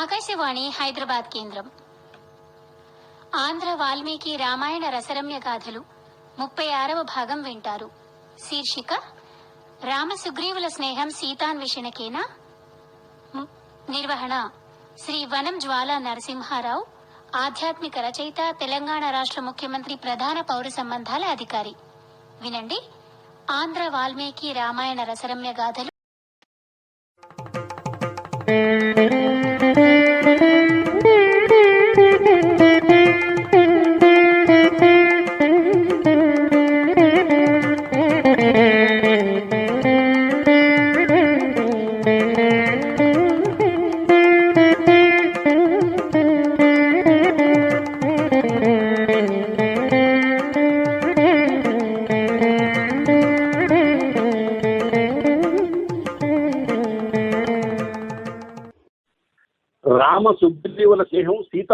ఆకాశవాణి హైదరాబాద్ కేంద్రం. ఆంధ్ర వాల్మీకి రామాయణ రసరమ్య గాథలు ముప్పై ఆరవ భాగం వింటారు. శీర్షిక రామ సుగ్రీవుల స్నేహం సీతాన్వేషణకేనా నిర్వహణ శ్రీ వనం జ్వాల నరసింహారావు ఆధ్యాత్మిక రచయిత తెలంగాణ రాష్ట్ర ముఖ్యమంత్రి ప్రధాన పౌర సంబంధాల అధికారి. వినండి ఆంధ్ర వాల్మీకి రామాయణ రసరమ్య గాథలు.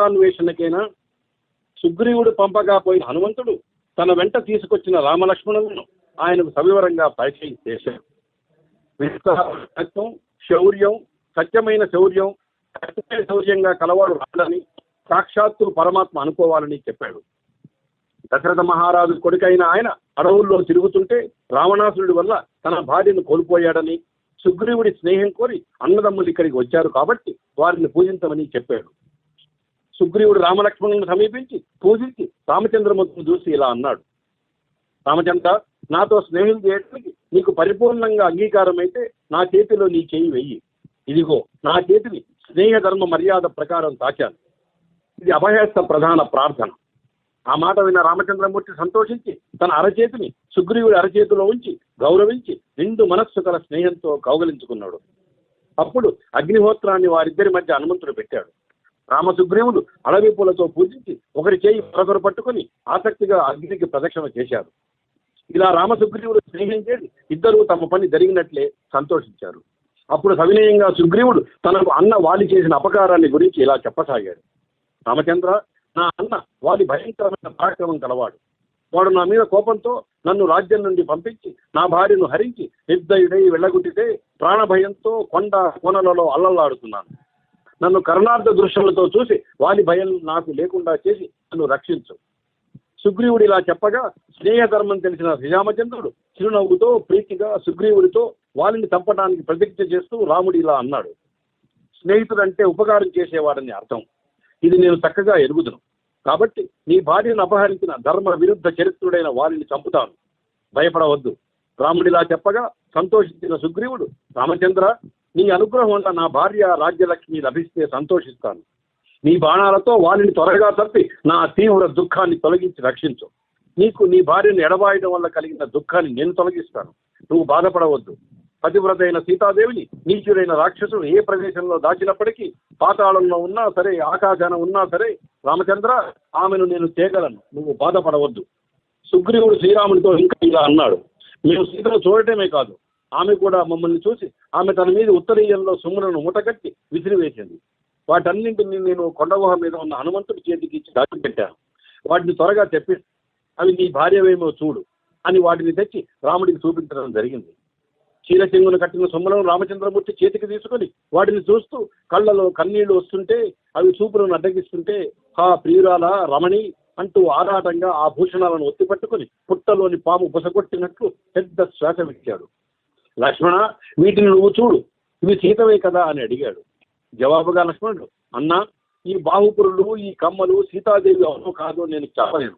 సీతాన్వేషణకేనా సుగ్రీవుడు పంపగా పోయిన హనుమంతుడు తన వెంట తీసుకొచ్చిన రామలక్ష్మణులను ఆయనకు సవివరంగా పరిచయం చేశారు శౌర్యం సత్యమైన శౌర్యం సత్యమైన శౌర్యంగా కలవాడు రాడని సాక్షాత్తు పరమాత్మ అనుకోవాలని చెప్పాడు. దశరథ మహారాజు కొడుకైన ఆయన అడవుల్లో తిరుగుతుంటే రావణాసురుడి వల్ల తన భార్యను కోల్పోయాడని సుగ్రీవుడి స్నేహం కోరి అన్నదమ్ములు ఇక్కడికి వచ్చారు కాబట్టి వారిని పూజించమని చెప్పాడు. సుగ్రీవుడు రామలక్ష్మణులను సమీపించి పూజించి రామచంద్రమూర్తిని చూసి ఇలా అన్నాడు. రామచంద్ర నాతో స్నేహం చేయడానికి నీకు పరిపూర్ణంగా అంగీకారం అయితే నా చేతిలో నీ చేయి వెయ్యి. ఇదిగో నా చేతిని స్నేహ ధర్మ మర్యాద ప్రకారం తాచాను ఇది అభయస్థ ప్రధాన ప్రార్థన. ఆ మాట విన్న రామచంద్రమూర్తి సంతోషించి తన అరచేతిని సుగ్రీవుడి అరచేతిలో ఉంచి గౌరవించి నిండు మనస్సు గల స్నేహంతో కౌగలించుకున్నాడు. అప్పుడు అగ్నిహోత్రాన్ని వారిద్దరి మధ్య హనుమంతుడు పెట్టాడు. రామసుగ్రీవులు అడవి పూలతో పూజించి ఒకరి చేయి మరొకరు పట్టుకుని ఆసక్తిగా అగ్నికి ప్రదక్షిణ చేశారు. ఇలా రామ సుగ్రీవులు స్నేహం చేసి ఇద్దరూ తమ పని జరిగినట్లే సంతోషించారు. అప్పుడు సవినయంగా సుగ్రీవుడు తనకు అన్న వాలి చేసిన అపకారాన్ని గురించి ఇలా చెప్పసాగాడు. రామచంద్ర నా అన్న వాలి భయంకరమైన పరాక్రమం కలవాడు వాడు నా మీద కోపంతో నన్ను రాజ్యం నుండి పంపించి నా భార్యను హరించి నిర్దయుడై వెళ్ళగొట్టితే ప్రాణభయంతో కొండ కోనలలో అల్లల్లాడుతున్నాను నన్ను కరుణార్థ దృశ్యములతో చూసి వారి భయం నాకు లేకుండా చేసి నన్ను రక్షించు. సుగ్రీవుడు ఇలా చెప్పగా స్నేహధర్మం తెలిసిన శ్రీరామచంద్రుడు చిరునవ్వుతో ప్రీతిగా సుగ్రీవుడితో వారిని చంపడానికి ప్రతిజ్ఞ చేస్తూ రాముడు ఇలా అన్నాడు. స్నేహితుడంటే ఉపకారం చేసేవాడని అర్థం. ఇది నేను చక్కగా ఎరుగుదును. కాబట్టి నీ భార్యను అపహరించిన ధర్మ విరుద్ధ చరిత్రుడైన వారిని చంపుతాను. భయపడవద్దు. రాముడిలా చెప్పగా సంతోషించిన సుగ్రీవుడు రామచంద్ర నీ అనుగ్రహం వల్ల నా భార్య రాజ్యలక్ష్మి లభిస్తే సంతోషిస్తాను. నీ బాణాలతో వారిని త్వరగా తప్పి నా తీవ్ర దుఃఖాన్ని తొలగించి రక్షించు. నీకు నీ భార్యను ఎడబాయడం వల్ల కలిగిన దుఃఖాన్ని నేను తొలగిస్తాను. నువ్వు బాధపడవద్దు. పతివ్రతైన సీతాదేవిని నీచుడైన రాక్షసుడు ఏ ప్రదేశంలో దాచినప్పటికీ పాతాళంలో ఉన్నా సరే ఆకాశాన ఉన్నా సరే రామచంద్ర ఆమెను నేను చేయగలను నువ్వు బాధపడవద్దు. సుగ్రీవుడు శ్రీరాముడితో ఇంకా ఇలా అన్నాడు. మేము సీతను చూడటమే కాదు. ఆమె కూడా మమ్మల్ని చూసి ఆమె తన మీద ఉత్తరీయంలో సొమ్ములను మూటగట్టి విసిరివేసింది. వాటన్నింటినీ నేను కొండగుహ మీద ఉన్న హనుమంతుడి చేతికి ఇచ్చి దాచిపెట్టాను. వాటిని త్వరగా తెప్పి అవి నీ భార్యవేమో చూడు అని వాటిని తెచ్చి రాముడికి చూపించడం జరిగింది. చీరచింగును కట్టిన సొమ్ములను రామచంద్రమూర్తి చేతికి తీసుకొని వాటిని చూస్తూ కళ్ళలో కన్నీళ్ళు వస్తుంటే అవి చూపులను అడ్డగిస్తుంటే హా ప్రియురాల రమణి అంటూ ఆరాటంగా ఆ భూషణాలను ఒత్తిపట్టుకుని పుట్టలోని పాము బుసగొట్టినట్లు పెద్ద శ్వాస విచ్చాడు లక్ష్మణ వీటిని నువ్వు చూడు. ఇవి సీతవే కదా అని అడిగాడు. జవాబుగా లక్ష్మణుడు అన్నా ఈ బాహుపురులు ఈ కమ్మలు సీతాదేవి అవును కాదో నేను చెప్పలేను.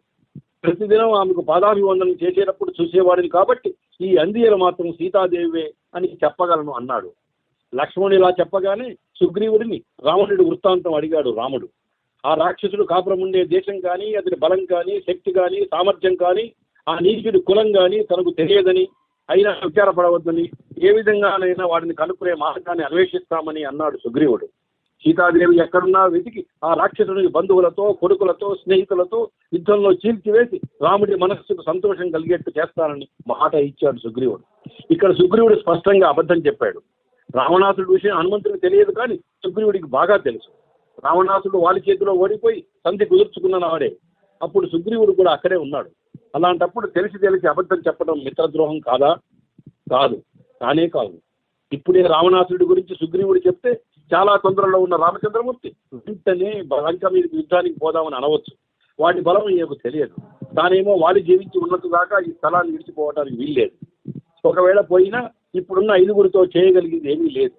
ప్రతిదినం ఆమెకు పాదాభివందనం చేసేటప్పుడు చూసేవాడిని కాబట్టి ఈ అందియలు మాత్రం సీతాదేవే అని చెప్పగలను అన్నాడు. లక్ష్మణుడు ఇలా చెప్పగానే సుగ్రీవుడిని రావణుడి వృత్తాంతం అడిగాడు రాముడు. ఆ రాక్షసుడు కాపురం ఉండే దేశం కానీ అతని బలం కానీ శక్తి కానీ సామర్థ్యం కానీ ఆ నీచుడి కులం కానీ తనకు తెలియదని అయినా విచారపడవద్దని ఏ విధంగానైనా వాడిని కనుక్కునే మార్గాన్ని అన్వేషిస్తామని అన్నాడు సుగ్రీవుడు. సీతాదేవి ఎక్కడున్నా వెతికి ఆ రాక్షసుని బంధువులతో కొడుకులతో స్నేహితులతో యుద్ధంలో చీల్చివేసి రాముడి మనస్సుకు సంతోషం కలిగేట్టు చేస్తానని మాట ఇచ్చాడు సుగ్రీవుడు. ఇక్కడ సుగ్రీవుడు స్పష్టంగా అబద్ధం చెప్పాడు. రావణాసుడి విషయం హనుమంతుడికి తెలియదు కానీ సుగ్రీవుడికి బాగా తెలుసు. రావణాసుడు వాళ్ళ చేతిలో ఓడిపోయి సంధి కుదుర్చుకున్న నాడే. అప్పుడు సుగ్రీవుడు కూడా అక్కడే ఉన్నాడు. అలాంటప్పుడు తెలిసి తెలిసి అబద్ధం చెప్పడం మిత్రద్రోహం కాదా? కాదు. కానే కాదు. ఇప్పుడే రావణాసుడి గురించి సుగ్రీవుడు చెప్తే చాలా తొందరలో ఉన్న రామచంద్రమూర్తి వెంటనే లంక మీద యుద్ధానికి పోదామని అనవచ్చు. వాటి బలం ఈయనకు తెలియదు. తానేమో వాలి జీవించి ఉన్నట్టు దాకా ఈ స్థలాన్ని విడిచిపోవడానికి వీల్లేదు. ఒకవేళ పోయినా ఇప్పుడున్న ఐదుగురితో చేయగలిగింది ఏమీ లేదు.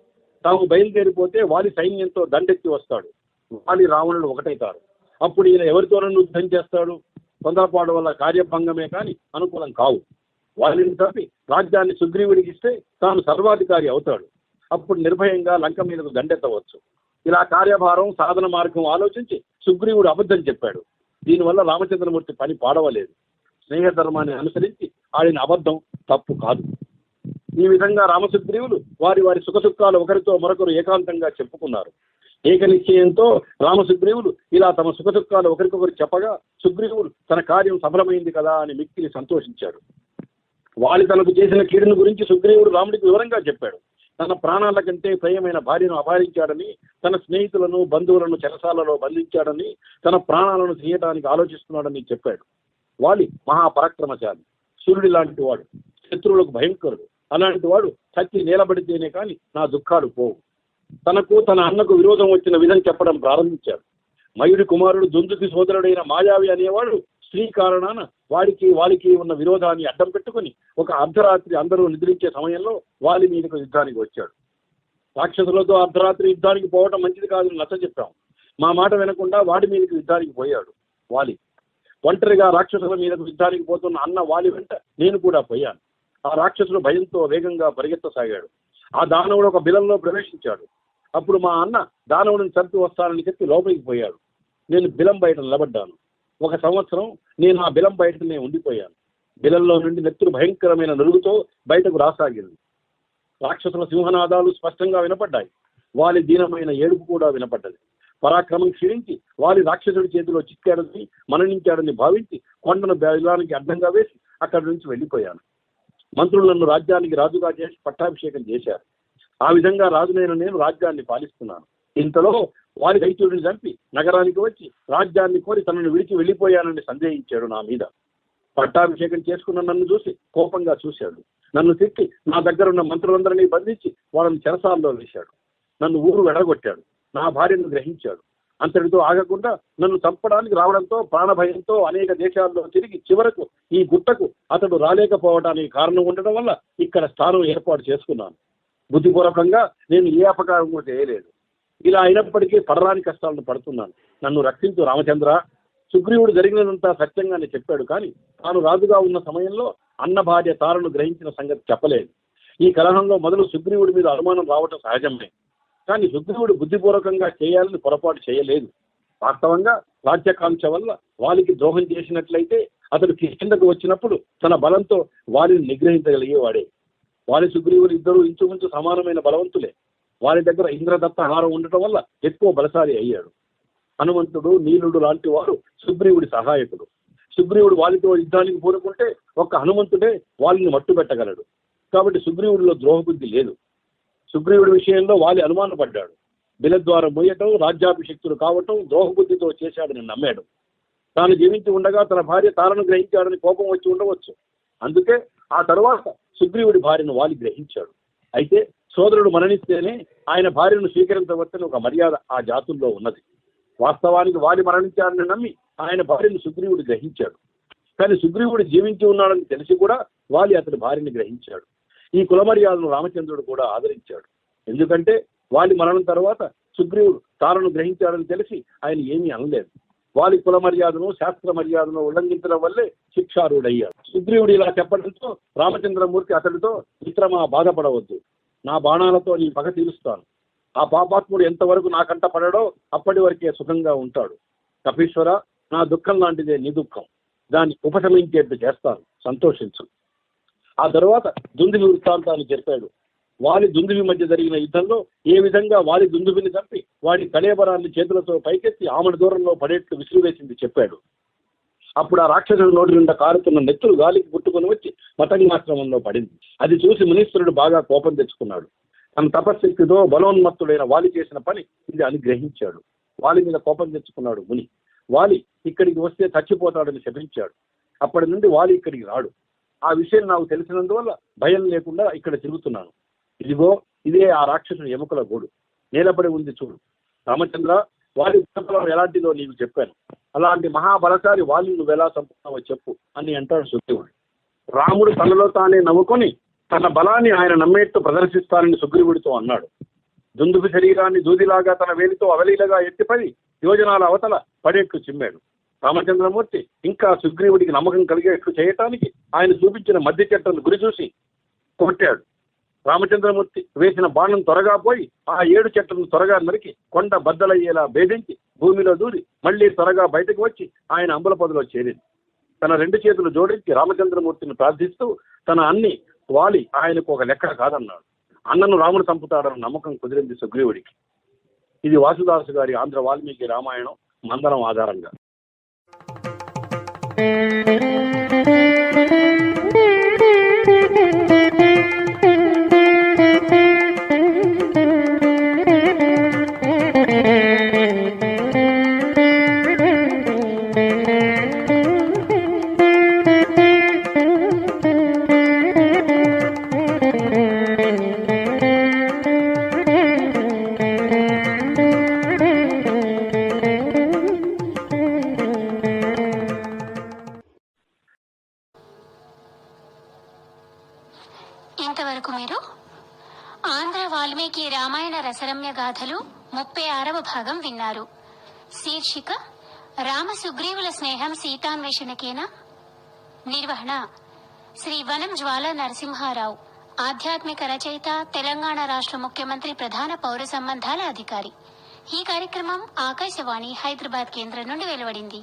తాము బయలుదేరిపోతే వాలి సైన్యంతో దండెత్తి వస్తాడు. వాలి రావణుడు ఒకటైతారు. అప్పుడు ఈయన ఎవరితోనూ యుద్ధం చేస్తాడు? తొందరపాటు వల్ల కార్యభంగమే కానీ అనుకూలం కావు. వాళ్ళని తప్పి రాజ్యాన్ని సుగ్రీవుడికి ఇస్తే తాను సర్వాధికారి అవుతాడు. అప్పుడు నిర్భయంగా లంక మీదకు దండెత్తవచ్చు. ఇలా కార్యభారం సాధన మార్గం ఆలోచించి సుగ్రీవుడు అబద్ధం చెప్పాడు. దీనివల్ల రామచంద్రమూర్తి పని పాడవలేదు. స్నేహధర్మాన్ని అనుసరించి ఆడిన అబద్ధం తప్పు కాదు. ఈ విధంగా రామసుగ్రీవులు వారి వారి సుఖదుఖాలు ఒకరితో మరొకరు ఏకాంతంగా చెప్పుకున్నారు. ఏక నిశ్చయంతో రామసుగ్రీవులు ఇలా తమ సుఖదుఖాలు ఒకరికొకరు చెప్పగా సుగ్రీవుడు తన కార్యం సఫలమైంది కదా అని మిక్కిలి సంతోషించాడు. వాళ్ళు తనకు చేసిన కీడును గురించి సుగ్రీవుడు రాముడికి వివరంగా చెప్పాడు. తన ప్రాణాల కంటే ప్రియమైన భార్యను అపహరించాడని తన స్నేహితులను బంధువులను చెరసాలలో బంధించాడని తన ప్రాణాలను తీయటానికి ఆలోచిస్తున్నాడని చెప్పాడు. వాలి మహాపరాక్రమశాలి. సూర్యుడి లాంటి వాడు. శత్రువులకు భయంకరుడు. అలాంటి వాడు చచ్చి నిలబడితేనే కానీ నా దుఃఖాలు పోవు. తనకు తన అన్నకు విరోధం వచ్చిన విధం చెప్పడం ప్రారంభించాడు మయుడి కుమారుడు దుందుకి సోదరుడైన మాయావి అనేవాడు స్త్రీ కారణాన వాడికి వాడికి ఉన్న విరోధాన్ని అడ్డం పెట్టుకుని ఒక అర్ధరాత్రి అందరూ నిద్రించే సమయంలో వాలి మీదకు యుద్ధానికి వచ్చాడు. రాక్షసులతో అర్ధరాత్రి యుద్ధానికి పోవడం మంచిది కాదని నచ్చ చెప్పాం. మా మాట వినకుండా వాడి మీదకి యుద్ధానికి పోయాడు వాలి. ఒంటరిగా రాక్షసుల మీదకు యుద్ధానికి పోతున్న అన్న వాలి వెంట నేను కూడా పోయాను. ఆ రాక్షసుడు భయంతో వేగంగా పరిగెత్తసాగాడు. ఆ దానవుడు ఒక బిలంలో ప్రవేశించాడు. అప్పుడు మా అన్న దానవుడిని చంపి వస్తానని చెప్పి లోపలికి పోయాడు. నేను బిలం బయట నిలబడ్డాను. ఒక సంవత్సరం నేను ఆ బిలం బయటనే ఉండిపోయాను. బిలంలో నుండి నెత్తురు భయంకరమైన నలుగుతో బయటకు రాసాగింది. రాక్షసుల సింహనాదాలు స్పష్టంగా వినపడ్డాయి. వారి దీనమైన ఏడుపు కూడా వినపడ్డది. పరాక్రమం క్షీణించి వారి రాక్షసుడి చేతిలో చిక్కాడని మరణించాడని భావించి కొండను బెలానికి అడ్డంగా వేసి అక్కడి నుంచి వెళ్ళిపోయాను. మంత్రులు నన్ను రాజ్యానికి రాజుగా చేసి పట్టాభిషేకం చేశారు. ఆ విధంగా రాజునైన నేను రాజ్యాన్ని పాలిస్తున్నాను. ఇంతలో వారి దైత్యుడిని చంపి నగరానికి వచ్చి రాజ్యాన్ని కోరి తనను విడిచి వెళ్ళిపోయానని సందేహించాడు నా మీద. పట్టాభిషేకం చేసుకున్న నన్ను చూసి కోపంగా చూశాడు. నన్ను తిట్టి నా దగ్గర ఉన్న మంత్రులందరినీ బంధించి వాళ్ళని చెరసాల్లో వేశాడు. నన్ను ఊరు వెడగొట్టాడు. నా భార్యను గ్రహించాడు. అంతటితో ఆగకుండా నన్ను చంపడానికి రావడంతో ప్రాణభయంతో అనేక దేశాల్లో తిరిగి చివరకు ఈ గుట్టకు అతడు రాలేకపోవడానికి కారణం ఉండడం వల్ల ఇక్కడ స్థానం ఏర్పాటు చేసుకున్నాను. బుద్ధిపూర్వకంగా నేను ఏ అపకారం కూడా చేయలేదు. ఇలా అయినప్పటికీ పడరాని కష్టాలను పడుతున్నాను. నన్ను రక్షించు రామచంద్ర. సుగ్రీవుడు జరిగినదంతా సత్యంగానే చెప్పాడు కానీ తాను రాజుగా ఉన్న సమయంలో అన్న భార్య తారను గ్రహించిన సంగతి చెప్పలేదు. ఈ కలహంలో మొదలు సుగ్రీవుడి మీద అనుమానం రావటం సహజమే. కానీ సుగ్రీవుడు బుద్ధిపూర్వకంగా చేయాలని పొరపాటు చేయలేదు. వాస్తవంగా రాజ్యకాంక్ష వల్ల వాలికి ద్రోహం చేసినట్లయితే అతడు కిష్కిందకు వచ్చినప్పుడు తన బలంతో వారిని నిగ్రహించగలిగేవాడే. వారి సుగ్రీవులు ఇద్దరు ఇంచుమించు సమానమైన బలవంతులే. వారి దగ్గర ఇంద్రదత్త హారం ఉండటం వల్ల ఎక్కువ బలశాలి అయ్యాడు. హనుమంతుడు నీలుడు లాంటి వారు సుగ్రీవుడి సహాయకుడు సుగ్రీవుడు వాలితో యుద్ధానికి పూనుకుంటే ఒక్క హనుమంతుడే వాళ్ళని మట్టుబెట్టగలడు. కాబట్టి సుగ్రీవుడిలో ద్రోహబుద్ధి లేదు. సుగ్రీవుడి విషయంలో వాలి అనుమానపడ్డాడు బిలద్వారం మోయటం రాజ్యాభిషిక్తుడు కావటం ద్రోహబుద్ధితో చేశాడని నమ్మాడు. తాను జీవించి ఉండగా తన భార్య తారను గ్రహించాడని కోపం వచ్చి ఉండవచ్చు. అందుకే ఆ తర్వాత సుగ్రీవుడి భార్యను వాలి గ్రహించాడు. అయితే సోదరుడు మరణిస్తేనే ఆయన భార్యను స్వీకరించవచ్చని ఒక మర్యాద ఆ జాతుల్లో ఉన్నది. వాస్తవానికి వాలి మరణించాడని నమ్మి ఆయన భార్యను సుగ్రీవుడు గ్రహించాడు. కానీ సుగ్రీవుడు జీవించి ఉన్నాడని తెలిసి కూడా వాలి అతని భార్యని గ్రహించాడు. ఈ కులమర్యాదను రామచంద్రుడు కూడా ఆదరించాడు. ఎందుకంటే వాలి మరణం తర్వాత సుగ్రీవుడు తారను గ్రహించాడని తెలిసి ఆయన ఏమీ అనలేదు. వాలి కుల మర్యాదను శాస్త్ర మర్యాదను ఉల్లంఘించడం వల్లే శిక్షారుడయ్యాడు సుగ్రీవుడు ఇలా చెప్పడంతో రామచంద్రమూర్తి అతడితో మిత్రమా బాధపడవద్దు. నా బాణాలతో నీ పగ తీరుస్తాను. ఆ పాపాత్ముడు ఎంతవరకు నా కంట పడడో అప్పటి వరకే సుఖంగా ఉంటాడు. కపీశ్వర నా దుఃఖం లాంటిదే నీ దుఃఖం. దాన్ని ఉపశమించేట్టు చేస్తాను. సంతోషించు. ఆ తర్వాత దుందువి వృత్తాంతాన్ని జరిపాడు. వాలి దుందువి మధ్య జరిగిన యుద్ధంలో ఏ విధంగా వాలి దుందువిని చంపి వాడి కళేబరాన్ని చేతులతో పైకెత్తి ఆమెడు దూరంలో పడేట్లు విసిరివేసింది చెప్పాడు. అప్పుడు ఆ రాక్షసుడు నోటి నిండా కారుతున్న నెత్తులు గాలికి పుట్టుకొని వచ్చి మతంగాశ్రమంలో పడింది. అది చూసి మునీశ్వరుడు బాగా కోపం తెచ్చుకున్నాడు. తన తపశక్తితో బలోన్మత్తుడైన వాలి చేసిన పని ఇది అని గ్రహించాడు వాలి మీద కోపం తెచ్చుకున్నాడు ముని. వాలి ఇక్కడికి వస్తే చచ్చిపోతాడని శపించాడు. అప్పటి నుండి వాలి ఇక్కడికి రాడు. ఆ విషయం నాకు తెలిసినందువల్ల భయం లేకుండా ఇక్కడ తిరుగుతున్నాను. ఇదిగో ఇదే ఆ రాక్షసుని ఎముకల గూడు. నేలపడి ఉంది చూడు. రామచంద్ర వారి గుణఫలం ఎలాంటిదో నీకు చెప్పాను. అలాంటి మహాబలశాలి వాళ్ళు నువ్వు ఎలా చంపుతావో చెప్పు అని అంటాడు సుగ్రీవుడు. రాముడు తనలో తానే నవ్వుకొని తన బలాన్ని ఆయన నమ్మేట్టు ప్రదర్శిస్తానని సుగ్రీవుడితో అన్నాడు. దుందుకు శరీరాన్ని దూదిలాగా తన వేలితో అవలీలగా ఎత్తిపడి యోజనాల అవతల పడేట్లు చిమ్మాడు. రామచంద్రమూర్తి ఇంకా సుగ్రీవుడికి నమ్మకం కలిగేట్లు చేయటానికి ఆయన చూపించిన మధ్య చెట్టును గురి చూసి కొట్టాడు. రామచంద్రమూర్తి వేసిన బాణం త్వరగా పోయి ఆ ఏడు చెట్లను త్వరగా నరికి కొండ బద్దలయ్యేలా భేదించి భూమిలో దూరి మళ్ళీ త్వరగా బయటకు వచ్చి ఆయన అంబుల పొదలో చేరింది. తన రెండు చేతులు జోడించి రామచంద్రమూర్తిని ప్రార్థిస్తూ తన అన్ని వాలి ఆయనకు ఒక లెక్క కాదన్నాడు. అన్నను రాముడు చంపుతాడన్న నమ్మకం కుదిరింది సుగ్రీవుడికి. ఇది వాసుదాసు గారి ఆంధ్ర వాల్మీకి రామాయణం మందనం ఆధారంగా. Música రసరమ్య గాథలు ముప్పై ఆరవ భాగం విన్నారు. శీర్షిక రామ సుగ్రీవుల స్నేహం సీతాన్వేషణకేనా? నిర్వహణ శ్రీ వనం జ్వాల నరసింహారావు ఆధ్యాత్మిక రచయిత తెలంగాణ రాష్ట్ర ముఖ్యమంత్రి ప్రధాన పౌర సంబంధాల అధికారి. ఈ కార్యక్రమం ఆకాశవాణి హైదరాబాద్ కేంద్రం నుండి వెలువడింది.